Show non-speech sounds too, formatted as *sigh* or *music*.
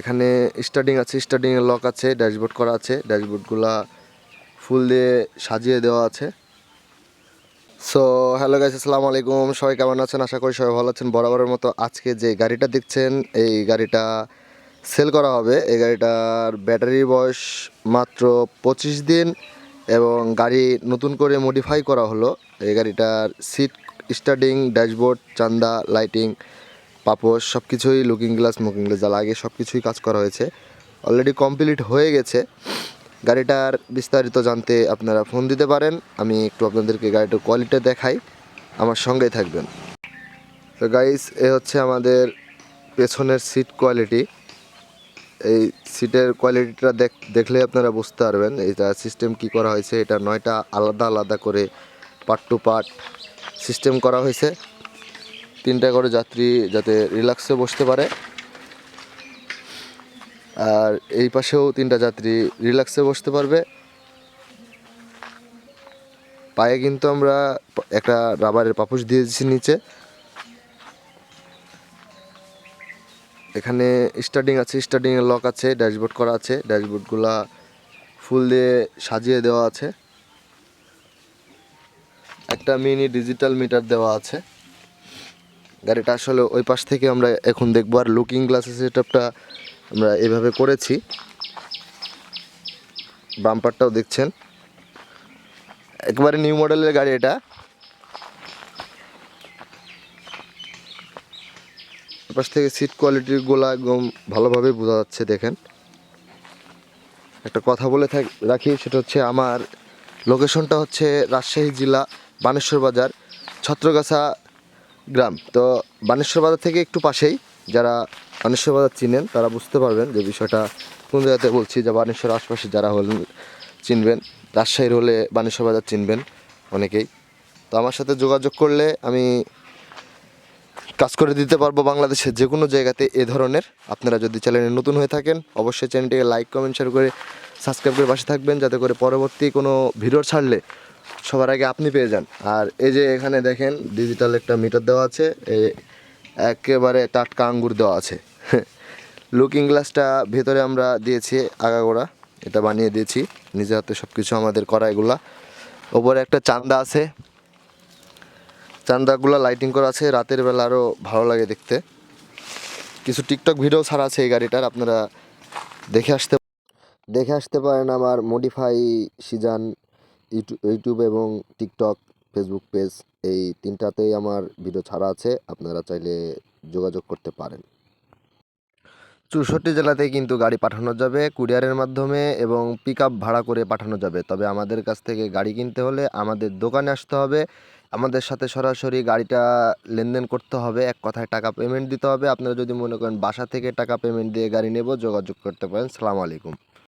এখানে স্টার্টিং আছে স্টার্টিং এর লক আছে ড্যাশবোর্ড করা আছে ড্যাশবোর্ডগুলা ফুল দিয়ে সাজিয়ে দেওয়া আছে। সো হ্যালো গাইস আসসালামু আলাইকুম। সবাই কেমন আছেন? আশা করি সবাই ভালো আছেন। বরাবরের মতো আজকে যে গাড়িটা দেখছেন, এই গাড়িটা সেল করা হবে। এই গাড়িটার ব্যাটারি বয়স মাত্র পঁচিশ দিন এবং গাড়ি নতুন করে মডিফাই করা হলো। এই গাড়িটার সিট স্টার্টিং ড্যাশবোর্ড চান্দা লাইটিং পাপোশ সব কিছুই লুকিং গ্লাস মুকিং গ্লাস যা লাগে সব কিছুই কাজ করা হয়েছে। অলরেডি কমপ্লিট হয়ে গেছে। গাড়িটার বিস্তারিত জানতে আপনারা ফোন দিতে পারেন। আমি একটু আপনাদেরকে গাড়িটার কোয়ালিটি দেখাই। আমার সঙ্গেই থাকবেন। তো গাইস এ হচ্ছে আমাদের পেছনের সিট কোয়ালিটি এই সিটের কোয়ালিটিটা দেখ, দেখলে আপনারা বুঝতে পারবেন এটা সিস্টেম কি করা হয়েছে। এটা নয়টা আলাদা আলাদা করে পার্ট টু পার্ট সিস্টেম করা হয়েছে। তিনটা করে যাত্রী যাতে রিল্যাক্সে বসতে পারে। আর এই পাশেও তিনটা যাত্রী রিল্যাক্সে বসতে পারবে। পায়ে কিন্তু আমরা একটা রাবারের পাপোশ দিয়েছি নিচে। এখানে স্টার্টিং আছে, স্টার্টিং এর লক আছে, ড্যাশবোর্ড করা আছে, ড্যাশবোর্ডগুলা ফুল দিয়ে সাজিয়ে দেওয়া আছে। একটা মিনি ডিজিটাল মিটার দেওয়া আছে। গাড়িটা আসলে ওই পাশ থেকে আমরা এখন দেখব। আর লুকিং গ্লাসের সেটআপটা আমরা এভাবে করেছি। বাম্পারটাও দেখছেন। একবারে নিউ মডেলের গাড়ি এটা। পাশ থেকে সিট কোয়ালিটির গোলা একদম ভালোভাবে বোঝা যাচ্ছে, দেখেন। একটা কথা বলে থাক রাখি, সেটা হচ্ছে আমার লোকেশনটা হচ্ছে রাজশাহী জেলা বানেশ্বর বাজার, ছত্রগাছা গ্রাম। তো বানেশ্বর বাজার থেকে একটু পাশেই, যারা বানেশ্বর বাজার চিনেন, তারা বুঝতে পারবেন যে বিষয়টা কোন জায়গাতে বলছি, যে বানেশ্বর আশপাশে যারা হলেন চিনবেন, রাজশাহীর হলে বানেশ্বর বাজার চিনবেন অনেকেই। তো আমার সাথে যোগাযোগ করলে আমি কাজ করে দিতে পারব বাংলাদেশের যে কোনো জায়গাতে এ ধরনের। আপনারা যদি চ্যানেলে নতুন হয়ে থাকেন, অবশ্যই চ্যানেলটিকে লাইক কমেন্ট শেয়ার করে সাবস্ক্রাইব করে পাশে থাকবেন, যাতে করে পরবর্তী কোনো ভিডিও ছাড়লে সবার আগে আপনি পেয়ে যান। আর এই যে এখানে দেখেন ডিজিটাল একটা মিটার দেওয়া আছে একেবারে টাটকা আঙ্গুর দেওয়া আছে। *laughs* লুকিং গ্লাসটা ভেতরে আমরা দিয়েছি আগাগোড়া, এটা বানিয়ে দিয়েছি। নিজে হাতে সব কিছু আমাদের করা এগুলা। ওপরে একটা চান্দা আছে। চান্দাগুলো লাইটিং করা আছে, রাতের বেলা আরও ভালো লাগে দেখতে। কিছু টিকটক ভিডিও ছাড়া আছে এই গাড়িটার, আপনারা দেখে আসতে দেখে আসতে পারেন আমার মডিফাই সিজান ইউটিউব এবং টিকটক, ফেসবুক পেজ, এই তিনটাতেই আমার ভিডিও ছাড়া আছে, আপনারা চাইলে যোগাযোগ করতে পারেন। চৌষট্টি জেলাতে কিন্তু গাড়ি পাঠানো যাবে, কুরিয়ারের মাধ্যমে এবং পিক ভাড়া করে পাঠানো যাবে। তবে আমাদের কাছ থেকে গাড়ি কিনতে হলে আমাদের দোকানে আসতে হবে। আমাদের সাথে সরাসরি গাড়িটা লেনদেন করতে হবে, এক কথায় টাকা পেমেন্ট দিতে হবে। আপনারা যদি মনে করেন বাসা থেকে টাকা পেমেন্ট দিয়ে গাড়ি নেব, যোগাযোগ করতে পারেন। সালাম আলাইকুম।